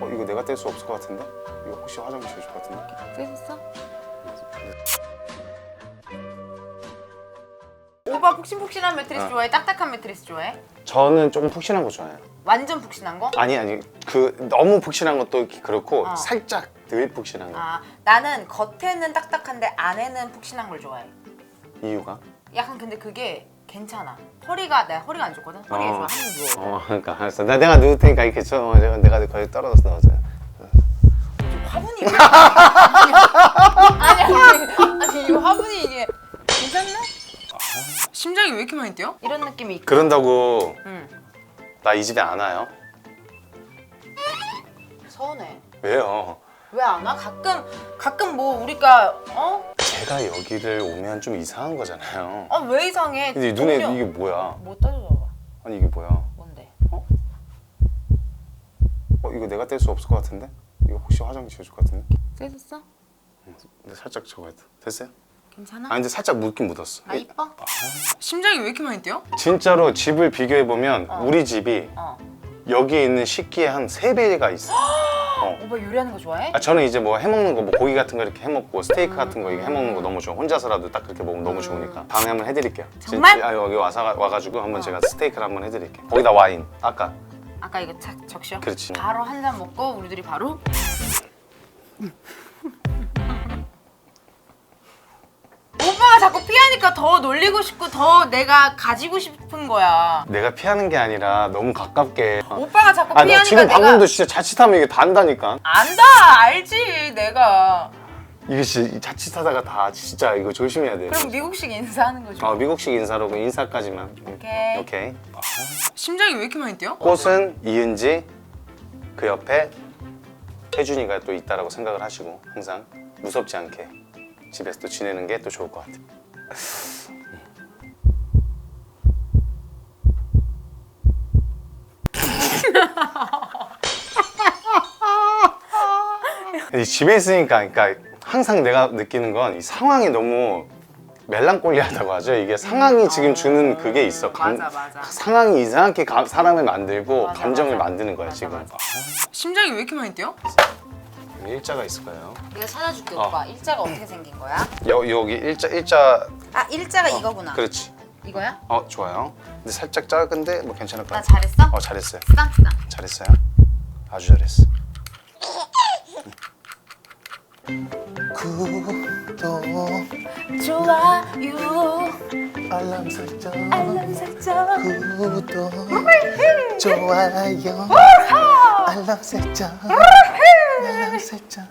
어 이거 내가 뗄 수 없을 것 같은데? 이거 혹시 화장실 제일 것 같은데? 떼셨어? 오빠 푹신푹신한 매트리스 어. 좋아해? 딱딱한 매트리스 좋아해? 저는 조금 푹신한 거 좋아해요. 완전 푹신한 거? 아니 아니 그 너무 푹신한 것도 그렇고 어. 살짝 덜 푹신한 거. 아 나는 겉에는 딱딱한데 안에는 푹신한 걸 좋아해. 이유가? 약간 근데 그게 괜찮아. 허리가 내 허리가 안 좋거든. 허리가 어. 좋아. 한번 누워. 어 그러니까 알았어. 나 내가 누울 테니까 이렇게 쳐. 내가 내가 거기 떨어져서 나오자. 화분이 왜? 아니 아니 아니 이 화분이 이게 괜찮나? 심장이 왜 이렇게 많이 뛰어? 이런 느낌이 있고. 그런다고 응. 나 이 집에 안 와요? 서운해. 왜요? 왜 안 와? 가끔 가끔 뭐 우리가 어? 제가 여기를 오면 좀 이상한 거잖아요. 어왜 이상해? 근데 눈에 동료. 이게 뭐야? 뭐 따져봐. 아니 이게 뭐야? 뭔데? 어 이거 내가 뗄 수 없을 것 같은데? 이거 혹시 화장실 줄것 같은데? 떼졌어? 근데 살짝 저거 했다. 됐어요? 괜찮아? 아 근데 살짝 묻긴 묻었어. 아 이뻐? 심장이 왜 이렇게 많이 뛰어? 진짜로 집을 비교해 보면 어. 우리 집이 어. 여기에 있는 식기의 한 세 배가 있어. 어. 오빠 요리하는 거 좋아해? 아, 저는 이제 뭐 해먹는 거, 뭐 고기 같은 거 이렇게 해먹고 스테이크 같은 거 이렇게 해먹는 거 너무 좋아. 혼자서라도 딱 그렇게 먹으면 너무 좋으니까. 다음에 한번 해드릴게요. 정말? 진- 아, 여기 와서 와가지고 한번 제가 스테이크를 한번 해드릴게요. 거기다 와인. 아까 아까 이거 착 적셔. 그렇지. 바로 한 잔 먹고 우리들이 바로 오빠가 자꾸 피하니까 더 놀리고 싶고 더 내가 가지고 싶은 거야. 내가 피하는 게 아니라 너무 가깝게. 어. 오빠가 자꾸 아, 나 피하니까 지금 내가 방금도 진짜 자칫하면 이게 다 안다니까. 안다 알지 내가. 이게 진짜 자칫하다가 다 진짜 이거 조심해야 돼. 그럼 미국식 인사하는 거죠. 어, 미국식 인사로 그 인사까지만. 오케이. 오케이. 심장이 왜 이렇게 많이 뛰어? 꽃은 이은지 그 옆에 혜준이가 또 있다라고 생각을 하시고 항상 무섭지 않게 집에서 또 지내는 게 또 좋을 것 같아요. 이 집에 있으니까 그러니까 항상 내가 느끼는 건 이 상황이 너무 멜랑콜리하다고 하죠. 이게 상황이 지금 주는 그게 있어. 감- 맞아 맞아. 상황이 이상하게 가- 사람을 만들고 맞아, 감정을 맞아. 만드는 거야 맞아, 지금. 맞아. 심장이 왜 이렇게 많이 뛰어? 여기 일자가 있을 거예요. 내가 찾아줄게 어. 오빠. 일자가 어떻게 생긴 거야? 여, 여기 일자 일자. 아 일자가 어, 이거구나. 그렇지. 이거야? 어 좋아요. 근데 살짝 작은데 뭐 괜찮을 것 나 같아. 잘했어? 어 잘했어요. 쓰담. 잘했어요. 아주 잘했어. 구독 좋아요 알람 설정 알람 설정 구독 좋아요 알람 설정 알람 설정